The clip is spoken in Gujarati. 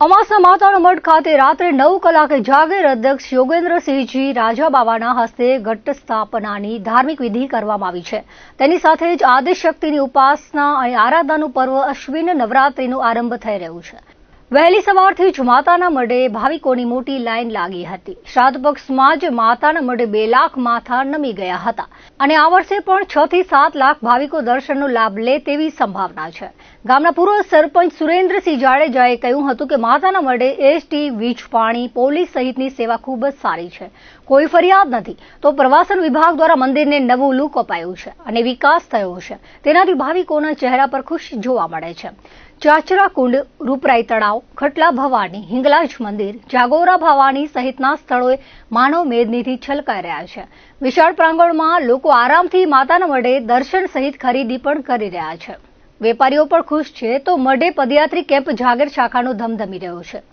અમાસના માતાનો ખાતે રાત્રે નવ કલાકે જાગીર અધ્યક્ષ યોગેન્દ્રસિંહજી રાજા બાવાના હસ્તે ઘટ સ્થાપનાની ધાર્મિક વિધિ કરવામાં આવી છે. તેની સાથે જ આદિશક્તિની ઉપાસના અને આરાધનાનું પર્વ અશ્વિન નવરાત્રીનું આરંભ થઈ રહ્યું છે. વહેલી સવારથી જ માતાના મઢે ભાવિકોની મોટી લાઈન લાગી હતી. શ્રાદ્ધ પક્ષમાં જ માતાના મઢે બે લાખ માથા નમી ગયા હતા અને આ વર્ષે પણ છ થી સાત લાખ ભાવિકો દર્શનનો લાભ લે તેવી સંભાવના છે. ગામના પૂર્વ સરપંચ સુરેન્દ્રસિંહ જાડેજાએ કહ્યું હતું કે માતાના મઢે એસટી, વીજ, પાણી, પોલીસ સહિતની સેવા ખૂબ જ સારી છે. કોઈ ફરિયાદ નથી. તો પ્રવાસન વિભાગ દ્વારા મંદિરને નવું લુક અપાયું છે અને વિકાસ થયો છે. તેનાથી ભાવિકોના ચહેરા પર ખુશી જોવા મળે છે. ચાચરા કુંડ, રૂપરાઈ તળાવ, ખટલા ભવાની, હિંગલાજ મંદિર, જાગોરા ભવાની સહિતના સ્થળોએ માનવ મેદનીથી છલકાઈ રહ્યા છે. વિશાળ પ્રાંગણમાં લોકો આરામથી માતાના મઢે દર્શન સહિત ખરીદી પણ કરી રહ્યા છે. વેપારીઓ પણ ખુશ છે તો મઢે પદયાત્રી કેમ્પ જાગીર શાખાનો ધમધમી રહ્યો છે.